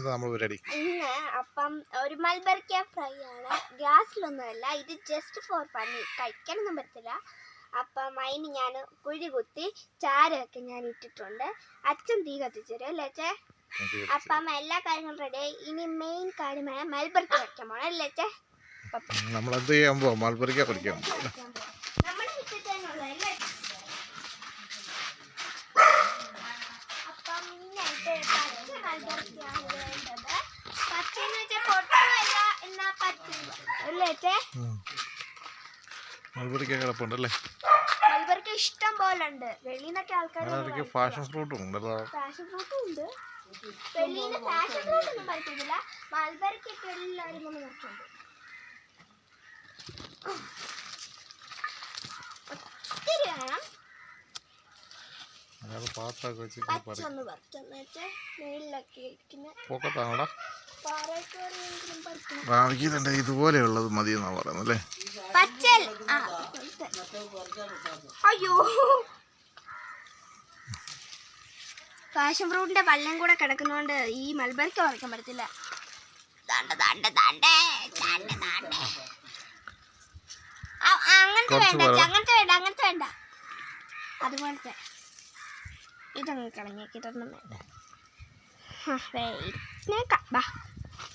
ഇന്നെന്താ നമ്മൾ പരിപാടി ഇന്ന് അപ്പം ഒരു മൽബർക്ക ഫ്രൈ ആണ്. ഗ്യാസിലൊന്നുമല്ല ഇത് ജസ്റ്റ് ഫോർ പണി കഴിക്കാനൊന്നും പറ്റില്ല അപ്പം അതിന് ഞാൻ കുഴി കുത്തി ചാരമൊക്കെ ഞാൻ ഇട്ടിട്ടുണ്ട്. അച്ഛൻ തീ കത്തിച്ചു അല്ലേ അച്ഛേ? അപ്പം എല്ലാ കാര്യങ്ങളും റെഡി ഇനി മെയിൻ കാര്യമായ മൽബറിക്ക വയ്ക്കാൻ പോണം അല്ലേ അച്ഛേ? നമ്മൾ എന്ത് ചെയ്യാൻ പോവാം. മാൽപ്പറിക്ക കുടിക്കാൻ പോവാം. നമ്മുടെ മുറ്റത്തേനുള്ള അല്ലേ അപ്പം ഇന്നത്തെ മൽബറിക്കയാണ് വേണ്ടത്. പച്ചയെന്ന് വെച്ചാൽ പൊട്ടുമല്ല എന്നാ അല്ലേ? കിടപ്പുണ്ടല്ലേ മൽബറിക്ക ഇഷ്ടം പോലെ ഉണ്ട്. വെളിയിൽ നിന്നൊക്കെ ആൾക്കാർ അതിലേക്ക് ഫ്രൂട്ടും ഉണ്ടല്ലോ ഫാഷൻ ഫ്രൂട്ടും ഉണ്ട്. വെളിയിൽ ഫാഷൻ ഫ്രൂട്ട് ഒന്നും പറിക്കുന്നില്ല മൽബറിക്കൊക്കെ എല്ലാവരും കൊണ്ട് നിർത്തുന്നുണ്ട് ഒത്തിരി വേണം. അയാൾ വെച്ച് പോക്കത്താണോടാ? ഭാവിക്കുന്നുണ്ട് ഇതുപോലെയുള്ളത് മതി എന്നാ പറയുന്നത് അല്ലേ? അയ്യോ. പാഷൻ ഫ്രൂട്ടിന്റെ പള്ളം കൂടെ കിടക്കുന്നോണ്ട് ഈ മൽബറിക്ക് വറക്കാൻ പറ്റില്ല അങ്ങനത്തെ വേണ്ട വേണം. അങ്ങനത്തെ വേണ്ട അങ്ങനത്തെ വേണ്ട. അതുപോലത്തെ. ഇതങ്ങ് കളഞ്ഞേക്ക് ഇതൊന്നും വേണ്ട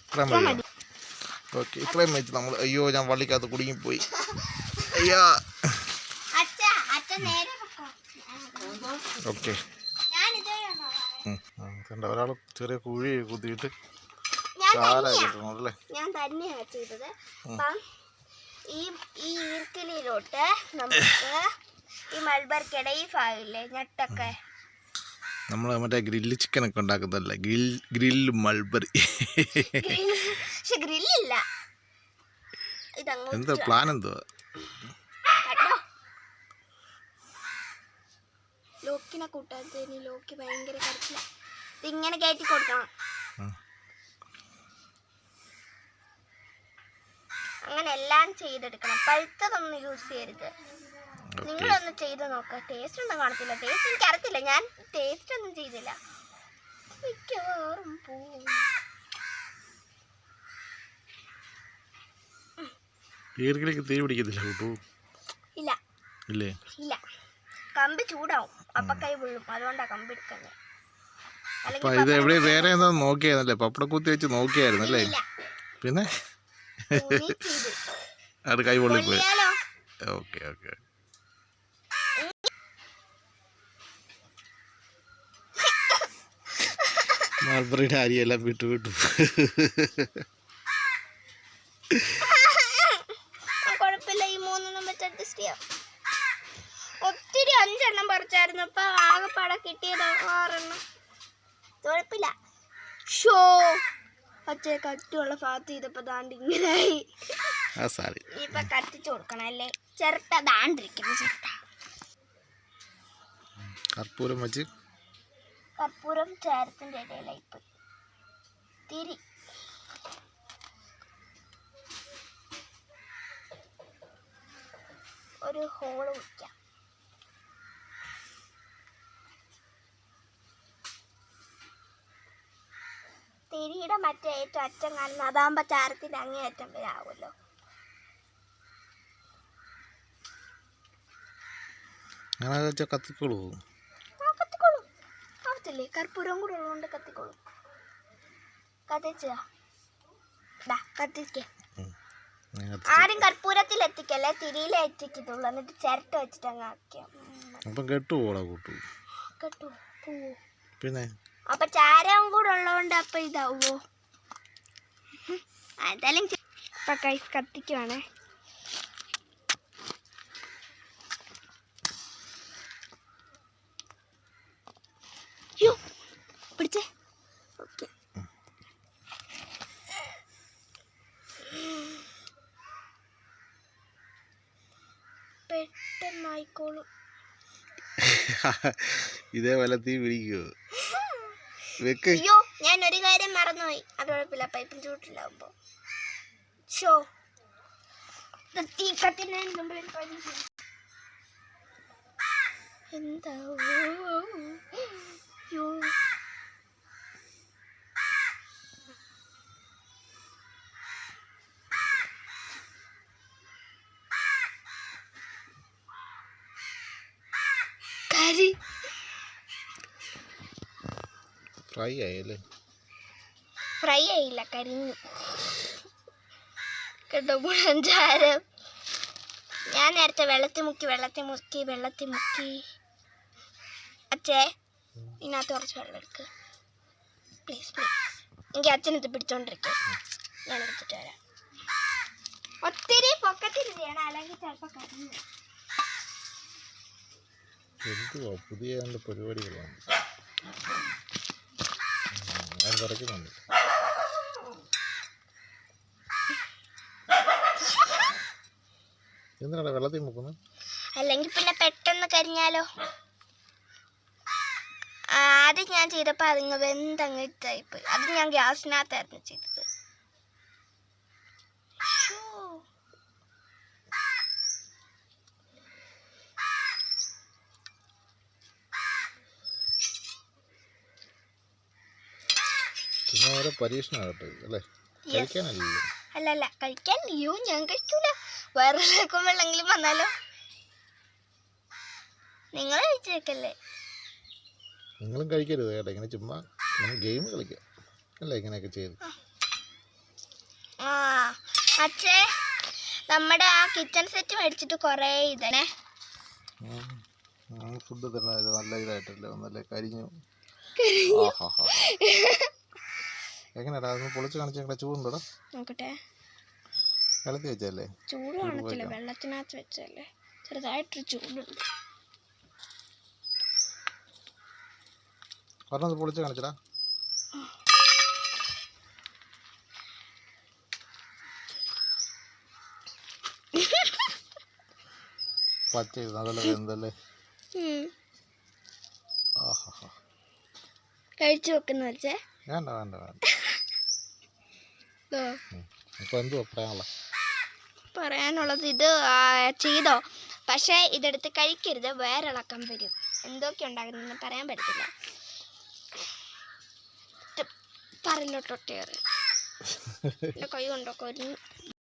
ഇത്രയും ഇത്ര മതി. ഓക്കെ ഇത്രയും വെച്ച് നമ്മൾ അയ്യോ ഞാൻ വള്ളിക്കകത്ത് കുടുങ്ങിപ്പോയി. അയ്യോ. ഓക്കെ. കണ്ട ഒരാൾ ചെറിയ കുഴി കുത്തിയിട്ട് ഞാൻ ചാര അല്ലേ? ഞാൻ തന്നെയാണ് ചെയ്തത്. അപ്പം ഈ ഈ ഈർക്കിലിലോട്ട് നമുക്ക് ഈ മൽബർക്കയുടെ ഈ ഭാഗമില്ലേ ഞെട്ടൊക്കെ നമ്മൾ മറ്റേ ഗ്രില്ല് ചിക്കൻ ഒക്കെ ഉണ്ടാക്കുന്നതല്ലേ? Grill grill mulberry. ഗ്രില്ലില്ല. എന്താ പ്ലാൻ എന്തോ ലോക്കിനെ കൂട്ടാത്തതിന് ലോക്കി ഭയങ്കര കരച്ചില്ല ഇതിങ്ങനെ കയറ്റി കൊടുക്കണം. അങ്ങനെ എല്ലാം ചെയ്തെടുക്കണം. പഴുത്തതൊന്നും യൂസ് ചെയ്യരുത്. നിങ്ങളൊന്ന് ചെയ്ത് നോക്ക. ടേസ്റ്റ് ഒന്നും കാണത്തില്ല. ടേസ്റ്റ് എനിക്ക് അറിയത്തില്ല ഞാൻ ടേസ്റ്റ് ഒന്നും ചെയ്തില്ല. മിക്കവാറും പോവും. ഈർക്കിലേക്ക് തീ പിടിക്കത്തില്ല കൂട്ടു? ഇല്ല. ഇല്ലേ? ഇല്ല. കമ്പ് ചൂടാവും. അപ്പ കൈ വീഴും. അതുകൊണ്ടാ കമ്പ് എടുക്കുന്നത് അപ്പൊ ഇത് എവിടെ വേറെ എന്താ നോക്കിയായിരുന്നല്ലേ? പപ്പട കുത്തി വെച്ച് നോക്കിയായിരുന്നു അല്ലേ? പിന്നെ? അത് കൈ പൊള്ളിപ്പോയി. ഓക്കെ ഓക്കെ ഓക്കെ മാൽബറിയുടെ അരിയെല്ലാം വിട്ടു വിട്ടു. ആ, കുഴപ്പമില്ല. ഈ മൂന്നെണ്ണം വെച്ച് അഡ്ജസ്റ്റ് ചെയ്യാം. ഒത്തിരി അഞ്ചെണ്ണം പറിച്ചായിരുന്നു. ഇപ്പൊ ആകെപ്പാടെ കിട്ടിയത് ആറെണ്ണം. കുഴപ്പമില്ല. ഷോ. പച്ച കട്ടിയുള്ള ഭാഗത്ത് ചെയ്തപ്പോ ദാണ്ട് ഇങ്ങനായി. ഇപ്പൊ കത്തിച്ചു കൊടുക്കണല്ലേ? ചിരട്ട ദാണ്ടിരിക്കുന്നു ചിരട്ട. കർപ്പൂരം വെച്ച് കർപ്പൂരം ചാരത്തിന്റെ ഇടയിലായി പോയി. തിരി. ഒരു ഹോൾ വയ്ക്കാം തിരിയുടെ മറ്റേ ഏറ്റവും അറ്റം കാണുന്ന അതാകുമ്പോ ചാരത്തിന്റെ അങ്ങേ അറ്റം വരെ ആവുമല്ലോ അങ്ങനെ വെച്ചാൽ കത്തിക്കോളും. ആവത്തില്ലേ കർപ്പൂരം കൂടെ ഉള്ളതുകൊണ്ട് കത്തിക്കോളും. കത്തിച്ചാ? കത്തിക്കേ. ആരും കർപ്പൂരത്തിൽ എത്തിക്കല്ലേ തിരിയിലെ എത്തിക്കത്തുള്ളൂ എന്നിട്ട് ചിരട്ട വെച്ചിട്ട് അങ്ങ് ആക്കിയാ അപ്പം കെട്ടുപോടാ കൂട്ടു? കേട്ടോ. പോവോ. പിന്നെ? അപ്പൊ ചാരവും കൂടെ ഉള്ളതുകൊണ്ട് അപ്പൊ ഇതാവോ. എന്തായാലും ഇപ്പൊ കൈ കത്തിക്കുവാണേ. യ്യോ, പിടിച്ചേ. ഓക്കെ. പെട്ടെന്നായിക്കോളും. ഇതേപോലെ തീ പിടിക്കുമോ വെക്ക്. അയ്യോ ഞാൻ ഒരു കാര്യം മറന്നുപോയി. അത് കുഴപ്പമില്ല പൈപ്പിൻ ചൂട്ടിലാവുമ്പോ ഷോ തീ മുമ്പ് ഒരു അയ്യോ ഫ്രൈ ആയല്ലേ? ഫ്രൈ ആയില്ല കരിഞ്ഞു. കേട്ടോ ഗുണഞ്ചാരം. ഞാൻ നേരത്തെ വെള്ളത്തിൽ മുക്കി വെള്ളത്തിൽ മുക്കി വെള്ളത്തിൽ മുക്കി അച്ഛേ ഇതിനകത്ത് കുറച്ച് വെള്ളം എടുക്ക്. പ്ലീസ് പ്ലീസ് എനിക്ക് അച്ഛനത് പിടിച്ചോണ്ടിരിക്കും. ഞാൻ എടുത്തിട്ട് വരാം. ഒത്തിരി പൊക്കത്തിൽ ചെയ്യണം അല്ലെങ്കിൽ ചിലപ്പോൾ കരിഞ്ഞു എന്തുവാ? പുതിയ പരിപാടികളാണ് ഞാൻ കുറയ്ക്കുന്നുണ്ട് എന്തിനാണ് വെള്ളത്തിൽ മുക്കുന്നത്? അല്ലെങ്കിൽ പിന്നെ പെട്ടെന്ന് കരിഞ്ഞാലോ? ആദ്യം ഞാൻ ചെയ്തപ്പോൾ അതിങ്ങ് വെന്തങ്ങ് ഇതായിപ്പോയി. അത് ഞാൻ ഗ്യാസിനകത്തായിരുന്നു ചെയ്തത്. ഓരോ പരീക്ഷണമാകട്ടെ അല്ലേ. കഴിക്കാനല്ലല്ലോ. അല്ല അല്ല കഴിക്കാൻ അയ്യോ ഞാൻ കഴിക്കൂല. വേറെ വെള്ളെങ്കിലും വന്നാലോ? നിങ്ങൾ കഴിച്ചേക്കല്ലേ? നിങ്ങളും കഴിക്കരുത് കേട്ടോ. ഇങ്ങനെ ചുമ്മാ നമ്മൾ ഗെയിം കളിക്കാം അല്ലേ ഇങ്ങനെയൊക്കെ ചെയ്ത്. അച്ഛേ നമ്മുടെ ആ കിച്ചൺ സെറ്റ് മേടിച്ചിട്ട് കുറേ ഇതന്നെ ഫുഡ് തന്നെ നല്ല ഇതായിട്ടല്ലേ ഒന്നല്ലേ കരിഞ്ഞു. എങ്ങനെയാടാ? അതൊന്ന് പൊളിച്ച് കാണിച്ചേക്കടെ ചൂടുണ്ടോടാ? നോക്കട്ടെ. വെള്ളത്തിൽ വെച്ചല്ലേ ചൂട് കാണത്തില്ല വെള്ളത്തിനകത്ത് വെച്ചല്ലേ ചെറുതായിട്ടൊരു ചൂടുണ്ട്. ഒരെണ്ണം ഒന്ന് പൊളിച്ച് കാണിച്ചടാ. പച്ച ഇത് എന്തല്ലേ കഴിച്ചു വെക്കുന്ന വെച്ചേ? വേണ്ട വേണ്ട വേണ്ട. ഇപ്പൊ എന്തുവാ പറയാനുള്ള? പറയാനുള്ളത് ഇത് ചെയ്തോ. പക്ഷേ ഇതെടുത്ത് കഴിക്കരുത് വേറെ ഇളക്കം വരും. എന്തൊക്കെ ഉണ്ടാകുന്നെന്ന് പറയാൻ പറ്റത്തില്ല. പറയിലോട്ടൊട്ടേറെ കൈ കൊണ്ടൊക്കെ ഒരു